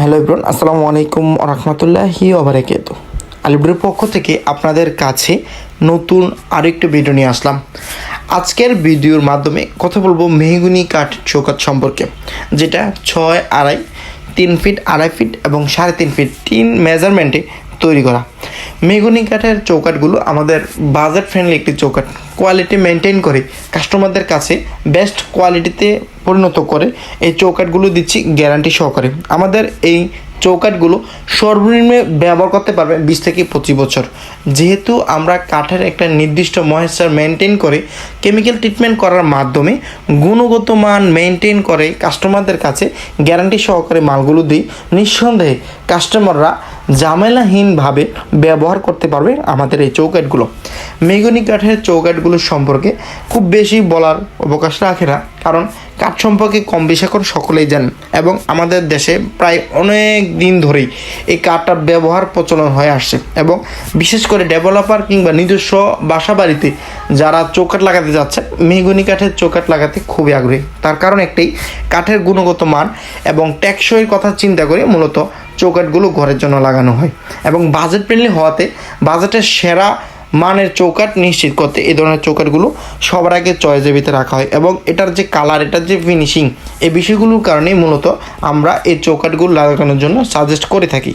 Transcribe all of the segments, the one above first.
Hello ইব্রন আসসালামু আলাইকুম রহমতুল্লাহি ওবরাকাত আলিপুরের পক্ষ থেকে আপনাদের কাছে নতুন আরেকটি ভিডিও নিয়ে আসলাম। আজকের ভিডিওর মাধ্যমে কথা বলব মেহগুনি কাঠ চৌকাঠ সম্পর্কে, যেটা ছয় আড়াই, তিন ফিট, আড়াই ফিট এবং সাড়ে তিন ফিট, তিন মেজারমেন্টে তৈরি করা। মেগুনি কাঠের চৌকাঠগুলো আমাদের বাজেট ফ্রেন্ডলি একটি চৌকাট কোয়ালিটি মেনটেন করে কাস্টমারদের কাছে বেস্ট কোয়ালিটিতে পরিণত করে এই চৌকাঠগুলো দিচ্ছি গ্যারান্টি সহকারে। আমাদের এই চৌকাঠগুলো সর্বনিম্ন ব্যবহার করতে পারবে বিশ থেকে পঁচিশ বছর। যেহেতু আমরা কাঠের একটা নির্দিষ্ট ময়েশ্চার মেনটেন করে কেমিক্যাল ট্রিটমেন্ট করার মাধ্যমে গুণগত মান মেনটেন করে কাস্টমারদের কাছে গ্যারান্টি সহকারে মালগুলো দিই। নিঃসন্দেহে কাস্টমাররা ঝামেলাহীনভাবে ব্যবহার করতে পারবে আমাদের এই চৌকাঠগুলো। মেগুনি কাঠের চৌকাঠগুলো সম্পর্কে খুব বেশি বলার অবকাশ রাখে না, কারণ কাঠ সম্পর্কে কম বেশি এখন সকলেই জানেন এবং আমাদের দেশে প্রায় অনেক দিন ধরেই এই কাঠটার ব্যবহার প্রচলন হয়ে আসছে এবং বিশেষ করে ডেভেলপার কিংবা নিজস্ব বাসা বাড়িতে যারা চৌকাট লাগাতে যাচ্ছে, মেগুনি কাঠের চৌকাট লাগাতে খুবই আগ্রহী। তার কারণ একটাই কাঠের গুণগত মান এবং টেকসইয়ের কথা চিন্তা করে মূলত চৌকাঠগুলো ঘরের জন্য লাগানো হয় এবং বাজেট ফ্রেন্ডলি হওয়াতে বাজেটের সেরা মানের চৌকাট নিশ্চিত করতে এই ধরনের চৌকাটগুলো সবার আগে চয়েসের ভিতরে রাখা হয় এবং এটার যে কালার এটার যে ফিনিশিং এই বিষয়গুলোর কারণেই মূলত আমরা এই চৌকাটগুলো লাগানোর জন্য সাজেস্ট করে থাকি।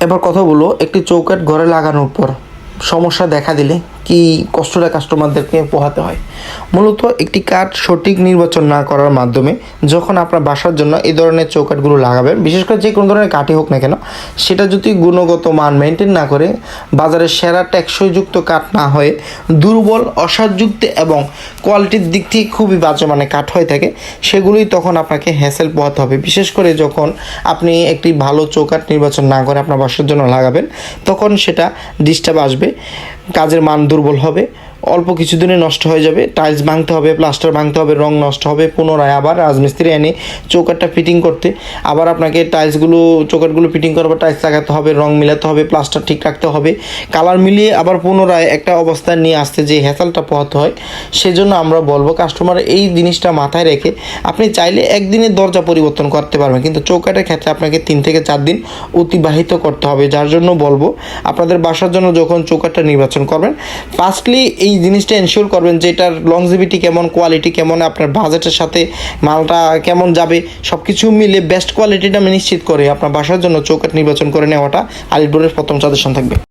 এবার কথা বলো একটি চৌকাট ঘরে লাগানোর পর সমস্যা দেখা দিলে কি কষ্টটা কাস্টমারদেরকে পোহাতে হয়? মূলত একটি কাঠ সঠিক নির্বাচন না করার মাধ্যমে যখন আপনার বাসার জন্য এই ধরনের চৌকাঠগুলো লাগাবেন, বিশেষ করে যে কোনো ধরনের কাঠই হোক না কেন, সেটা যদি গুণগত মান মেনটেন না করে, বাজারে সেরা টেকসইযুক্ত কাঠ না হয়ে দুর্বল, অসারযুক্ত এবং কোয়ালিটির দিক থেকে খুবই বাজে মানে কাঠ হয়ে থাকে, সেগুলোই তখন আপনাকে হ্যাসেল পোহাতে হবে। বিশেষ করে যখন আপনি একটি ভালো চৌকাঠ নির্বাচন না করে আপনার বাসার জন্য লাগাবেন, তখন সেটা ডিস্টার্ব আসবে। কাজের মান দুর্বল হবে। অল্প কিছুদিনে নষ্ট হয়ে যাবে। টাইলস ভাঙতে হবে, প্লাস্টার ভাঙতে হবে, রং নষ্ট হবে, পুনরায় আবার রাজমিস্ত্রি এনে চৌকাঠটা ফিটিং করতে। আবার আপনাকে টাইলসগুলো, চৌকাঠগুলো ফিটিং করার টাইলস লাগাতে হবে, রং মিলাতে হবে, প্লাস্টার ঠিক রাখতে হবে। কালার মিলিয়ে আবার পুনরায় একটা অবস্থায় নিয়ে আসতে যে হ্যাসালটা পোহাতে হয়, সেজন্য আমরা বলব কাস্টমার এই জিনিসটা মাথায় রেখে আপনি চাইলে একদিনে দরজা পরিবর্তন করতে পারবেন। কিন্তু চৌকাঠের ক্ষেত্রে আপনাকে তিন থেকে চার দিন অতিবাহিত করতে হবে। যার জন্য বলব, আপনাদের বাসার জন্য যখন চৌকাঠটা নির্বাচন করবেন ফার্স্টলি এই জিনিসটা এনশিওর করবেন যে এটার লংজিভিটি কেমন কোয়ালিটি কেমন, আপনার বাজেটের সাথে মালটা কেমন যাবে সব কিছু মিলে বেস্ট কোয়ালিটিটা আমি নিশ্চিত করে। আপনার বাসার জন্য চৌকাট নির্বাচন করে নেওয়াটা আলিপুরের প্রথম সাজেশন থাকবে।